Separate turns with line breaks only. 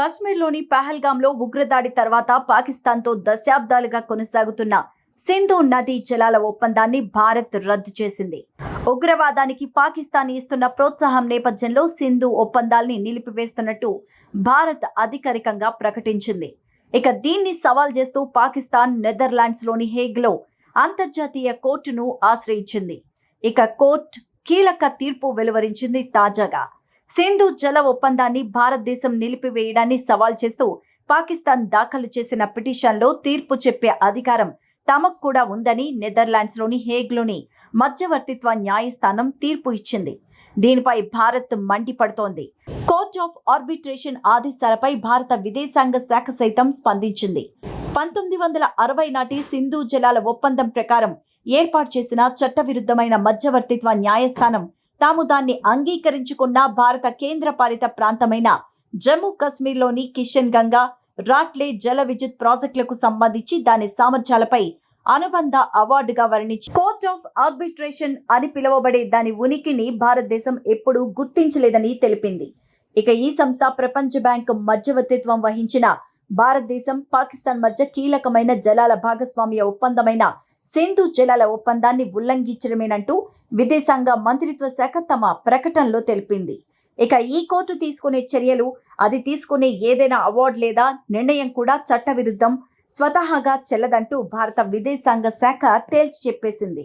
కాశ్మీర్లోని పహల్గాంలో ఉగ్రదాడి తర్వాత పాకిస్తాన్తో దశాబ్దాలుగా కొనసాగుతున్న సింధు నదీ జలాల ఒప్పందాన్ని భారత్ రద్దు చేసింది. ఉగ్రవాదానికి పాకిస్తాన్ ఇస్తున్న ప్రోత్సాహం నేపథ్యంలో సింధు ఒప్పందాల్ని నిలిపివేస్తున్నట్టు భారత్ అధికారికంగా ప్రకటించింది. ఇక దీన్ని సవాల్ చేస్తూ పాకిస్తాన్ నెదర్లాండ్స్లోని హేగ్లో అంతర్జాతీయ కోర్టును ఆశ్రయించింది. ఇక కోర్టు కీలక తీర్పు వెలువరించింది తాజాగా. సింధు జల ఒప్పందాన్ని భారతదేశం నిలిపివేయడాన్ని సవాల్ చేస్తూ పాకిస్తాన్ దాఖలు చేసిన పిటిషన్లో తీర్పు చెప్పే అధికారం తమకు కూడా ఉందని నెదర్లాండ్స్లోని హేగ్లోని మధ్యవర్తిత్వ న్యాయస్థానం తీర్పు ఇచ్చింది. దీనిపై భారత్ మండిపడుతోంది. కోర్ట్ ఆఫ్ ఆర్బిట్రేషన్ ఆదేశాలపై భారత విదేశాంగ శాఖ సైతం స్పందించింది. పంతొమ్మిది వందల అరవై నాటి సింధు జలాల ఒప్పందం ప్రకారం ఏర్పాటు చేసిన చట్టవిరుద్ధమైన మధ్యవర్తిత్వ న్యాయస్థానం తాము దాన్ని అంగీకరించుకున్న భారత కేంద్రపాలిత ప్రాంతమైన జమ్మూ కశ్మీర్లోని కిషన్ గంగా రాట్లే జల విద్యుత్ ప్రాజెక్టులకు సంబంధించి దాని సామర్థ్యాలపై అనుబంధ అవార్డుగా వర్ణించి కోర్ట్ ఆఫ్ ఆర్బిట్రేషన్ అని పిలువబడే దాని ఉనికిని భారతదేశం ఎప్పుడూ గుర్తించలేదని తెలిపింది. ఇక ఈ సంస్థ ప్రపంచ బ్యాంకు మధ్యవర్తిత్వం వహించిన భారతదేశం పాకిస్తాన్ మధ్య కీలకమైన జలాల భాగస్వామ్య ఒప్పందమైన సింధు జలాల ఒప్పందాన్ని ఉల్లంఘించడమేనంటూ విదేశాంగ మంత్రిత్వ శాఖ తమ ప్రకటనలో తెలిపింది. ఇక ఈ కోర్టు తీసుకునే చర్యలు అది తీసుకునే ఏదైనా అవార్డు లేదా నిర్ణయం కూడా చట్టవిరుద్ధం స్వతహాగా చెల్లదంటూ భారత విదేశాంగ శాఖ తేల్చి చెప్పేసింది.